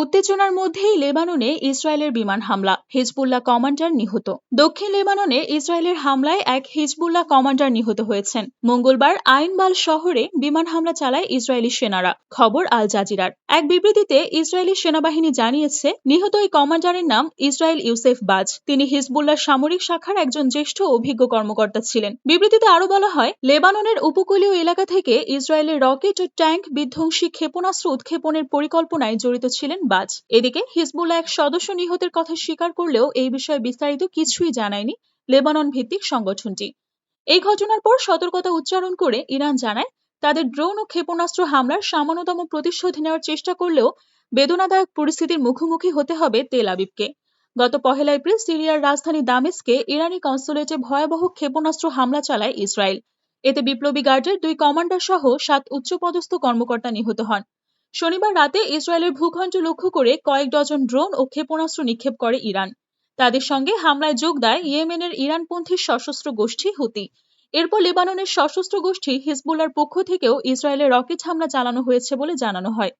উত্তেজনার মধ্যেই লেবাননে ইসরায়েলের বিমান হামলা, হিজবুল্লাহ কমান্ডার নিহত। দক্ষিণ লেবাননে ইসরায়েলের হামলায় এক হিজবুল্লাহ কমান্ডার নিহত হয়েছেন। মঙ্গলবার আইনবাল শহরে বিমান হামলা চালায় ইসরায়েলি সেনারা। খবর আল জাজিরার। এক বিবৃতিতে ইসরায়েলি সেনাবাহিনী জানিয়েছে, নিহত এই কমান্ডারের নাম ইসরায়েল ইউসেফ বাজ। তিনি হিজবুল্লাহ সামরিক শাখার একজন জ্যেষ্ঠ অভিজ্ঞ কর্মকর্তা ছিলেন। বিবৃতিতে আরও বলা হয়, লেবাননের উপকূলীয় এলাকা থেকে ইসরায়েলের রকেট ও ট্যাঙ্ক বিধ্বংসী ক্ষেপণাস্ত্র উৎক্ষেপণের পরিকল্পনায় জড়িত ছিলেন বাজ। এদিকে হিজবুল্লাহ এক সদস্য নিহতের কথা স্বীকার করলেও এই বিষয়ে বিস্তারিত কিছুই জানায়নি লেবানন ভিত্তিক সংগঠনটি। এই ঘটনার পর সতর্কতা উচ্চারণ করে ইরান জানায়, তাদের ড্রোন ও ক্ষেপণাস্ত্র হামলার সামান্যতম প্রতিশোধ নেওয়ার চেষ্টা করলেও বেদনাদায়ক পরিস্থিতির মুখোমুখি হতে হবে তেল আবিবকে। গত পহেলা এপ্রিল সিরিয়ার রাজধানী দামেস্কে ইরানি কনসুলেটে ভয়াবহ ক্ষেপণাস্ত্র হামলা চালায় ইসরায়েল। এতে বিপ্লবী গার্ডের দুই কমান্ডার সহ সাত উচ্চপদস্থ কর্মকর্তা নিহত হন। শনিবার রাতে ইসরায়েলের ভূখণ্ড লক্ষ্য করে কয়েক ডজন ড্রোন ও ক্ষেপণাস্ত্র নিক্ষেপ করে ইরান। তাদের সঙ্গে হামলায় যোগ দেয় ইয়েমেনের ইরানপন্থী সশস্ত্র গোষ্ঠী হুতি। এরপর লেবাননের সশস্ত্র গোষ্ঠী হিজবুল্লার পক্ষ থেকেও ইসরায়েলের রকেট হামলা চালানো হয়েছে বলে জানানো হয়।